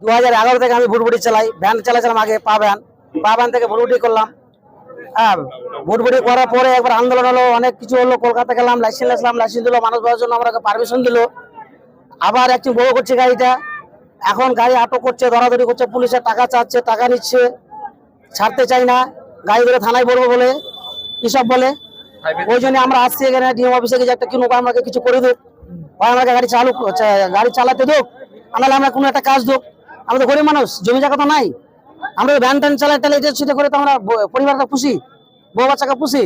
দু হাজার এগারো থেকে আমি ভুটভুটি চালাই, ভ্যান চালাছিলাম আগে, পা ভ্যান। পা ভ্যান থেকে ভুটভুটি করলাম। হ্যাঁ ভুটভুটি করার পরে একবার আন্দোলন হলো, অনেক কিছু হলো, কলকাতা গেলাম লাইসেন্স আসলাম লাইসেন্স দিলো, মানুষ পাওয়ার জন্য আমাকে পারমিশন দিলো। আবার একটু বড় করছে গাড়িটা। এখন গাড়ি আটক করছে, ধরাধরি করছে পুলিশের টাকা চাচ্ছে, টাকা নিচ্ছে। ছাড়তে চাই না, গাড়ি ধরে থানায় পড়ব বলে। কিসব বলে? ওই জন্য আমরা আসছি এখানে ডিএম অফিসে গিয়ে একটা কিনুক, আমাকে কিছু করে হয় আমাকে গাড়ি চালু, গাড়ি চালাতে দোক, আনালে আমরা কোনো একটা কাজ দোক। আমরা তো গরিব মানুষ জমি জায়গা তো নাই। আমরা ভ্যান ট্যান চালাই টালাই সেটা করে তো আমরা পরিবারটা পুষি বউ বাচ্চাকে পুষি।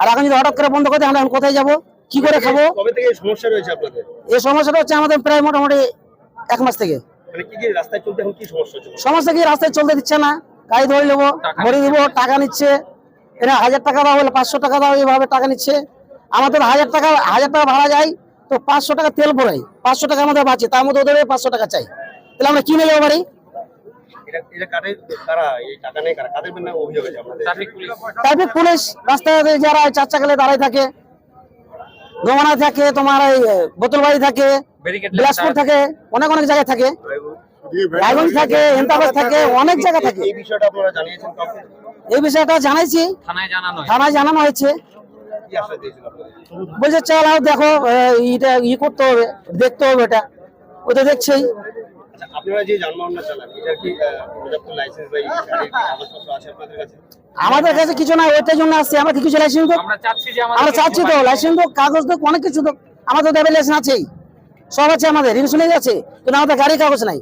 আর এখন যদি হঠাৎ করে বন্ধ করে আমরা এখন কোথায় যাব? কি করে খাব? এই সমস্যাটা হচ্ছে আমাদের প্রায় মোটামুটি এক মাস থেকে। মানে সমস্যা কি? রাস্তায় চলতে দিচ্ছে না। গাড়ি ধরে নেব ভরে দিব টাকা নিচ্ছে। এরা হাজার টাকা দাও পাঁচশো টাকা দাও এইভাবে টাকা নিচ্ছে। আমাদের হাজার টাকা হাজার টাকা ভাড়া যায় তো পাঁচশো টাকা তেল পড়াই পাঁচশো টাকা আমাদের বাঁচে তার মধ্যে ওদের পাঁচশো টাকা চাই। তাহলে আমরা অভিযোগ আছে আপনাদের ট্রাফিক পুলিশ। ট্রাফিক পুলিশ রাস্তায় যারা চার চাকালে দাঁড়ায় থাকে দোমানা থাকে তোমার এই বোতলবাড়ি থাকে বিলাসপুর থাকে অনেক অনেক জায়গায় থাকে। রায়গঞ্জ থাকে থাকে অনেক জায়গা থাকে। এই বিষয়টা আপনারা জানিয়েছেন এই বিষয়টা জানাইছি থানায় জানানো হয়েছে। কি বলছে চালাও দেখো এটা ই করতে হবে দেখতে হবে এটা। ও তো দেখছেই। আচ্ছা আপনারা যে যানবাহনটা চালান এটা কি পর্যাপ্ত লাইসেন্স বা এই গাড়ির কি কাগজপত্র আছে আপনাদের কাছে? আমাদের কাছে কিছু না ওইটার জন্য আসছে। আমরা কিছু লাইসেন্স তো আমরা চাচ্ছি যে আমরা চাচ্ছি তো লাইসেন্স তো কাগজ তো অনেক কিছু তো। আমাদের তো লাইসেন্স আছেই। সব আছে আমাদের ইন্স্যুরেন্স আছে কিন্তু আমাদের গাড়ির কাগজ নাই।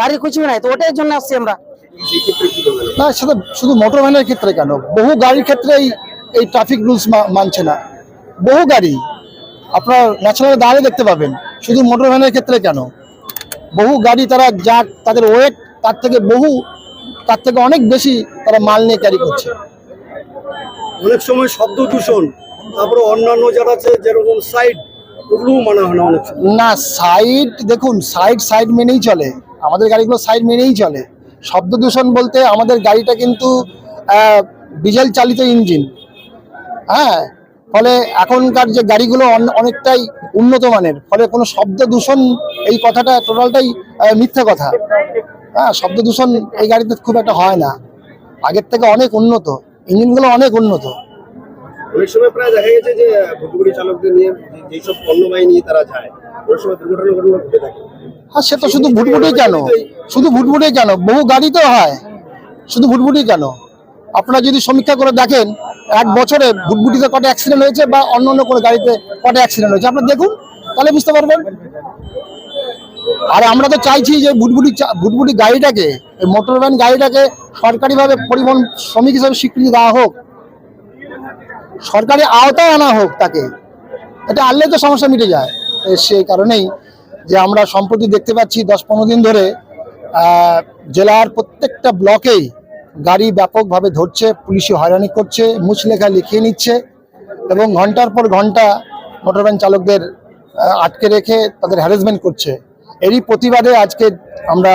গাড়ির কিছু নাই তো ওটার জন্য আসছি আমরা। না সেটা শুধু মোটর ভ্যানের ক্ষেত্রে কেন? বহু গাড়ির ক্ষেত্রেই এই ট্রাফিক রুলস মানছে না। বহু গাড়ি আপনার ন্যাশনাল দাঁড়িয়ে দেখতে পাবেন। শুধু মোটর ভ্যানের ক্ষেত্রে কেন? বহু গাড়ি তারা যা তাদের ওয়েট তার থেকে বহু তার থেকে অনেক বেশি তারা মাল নিয়ে ক্যারি করছে। অনেক সময় শব্দ দূষণ তারপরে অন্যান্য যারা আছে যেরকম সাইড ওগুলোও মানা হয় না অনেক না সাইড দেখুন সাইড সাইড মেনেই চলে। আমাদের গাড়িগুলো সাইড মেনেই চলে। শব্দ দূষণ বলতে আমাদের গাড়িটা কিন্তু ডিজেল চালিত ইঞ্জিন হ্যাঁ ফলে এখনকার যে গাড়িগুলো অনেকটাই উন্নত মানের। ফলে কোনো শব্দ দূষণ এই কথাটা টোটালটাই মিথ্যা কথা। হ্যাঁ শব্দ দূষণ এই গাড়িতে খুব একটা হয় না। আগের থেকে অনেক উন্নত ইঞ্জিনগুলো অনেক উন্নত। অনেক সময় প্রায় দেখা গেছে যে ভুটুগুড়ি চালকদের নিয়ে যেসব পণ্যবাহী নিয়ে তারা যায় অনেক সময় দুর্ঘটনা ঘটনা ঘটে থাকে। হ্যাঁ সে তো শুধু ভুটভুটি কেন? শুধু ভুটভুটি কেন? বহু গাড়ি তো হয়। শুধু ভুটভুটি কেন? আপনারা যদি সমীক্ষা করে দেখেন, এক বছরে ভুটভুটিতে কটা অ্যাক্সিডেন্ট হয়েছে বা অন্য অন্য কোনো গাড়িতে কটা অ্যাক্সিডেন্ট হয়েছে, আপনারা দেখুন, তাহলে বুঝতে পারবেন। আর আমরা তো চাইছি যে ভুটভুটি ভুটভুটি গাড়িটাকে, এই মোটর ভ্যান গাড়িটাকে সরকারিভাবে পরিবহন শ্রমিক হিসেবে স্বীকৃতি দেওয়া হোক, সরকারি আওতায় আনা হোক তাকে, এটা আনলে তো সমস্যা মিটে যায়। সেই কারণেই যে আমরা সম্প্রতি দেখতে পাচ্ছি দশ পনেরো দিন ধরে জেলার প্রত্যেকটা ব্লকেই গাড়ি ব্যাপকভাবে ধরছে পুলিশি হয়রানি করছে, মুচলেখা লিখিয়ে নিচ্ছে এবং ঘণ্টার পর ঘণ্টা মোটরভ্যান চালকদের আটকে রেখে তাদের হ্যারাসমেন্ট করছে। এরই প্রতিবাদে আজকে আমরা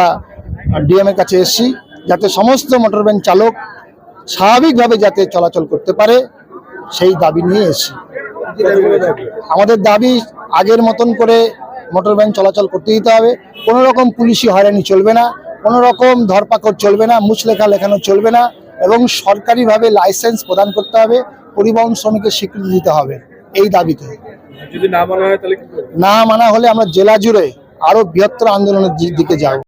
ডিএম এর কাছে এসেছি, যাতে সমস্ত মোটরভ্যান চালক স্বাভাবিকভাবে যাতে চলাচল করতে পারে, সেই দাবি নিয়ে এসেছি। আমাদের দাবি আগের মতন করে মোটর ভ্যান চলাচল করতে দিতে হবে, কোনো রকম পুলিশি হয়রানি চলবে না। কোনো রকম ধরপাকড় চলবে না মুচলেখা লেখানো চলবে না এবং সরকারিভাবে লাইসেন্স প্রদান করতে হবে পরিবহন শ্রমিকের স্বীকৃতি দিতে হবে এই দাবিতে। যদি না মানা হয় তাহলে না মানা হলে আমরা জেলা জুড়ে আরও বৃহত্তর আন্দোলনের দিকে যাব।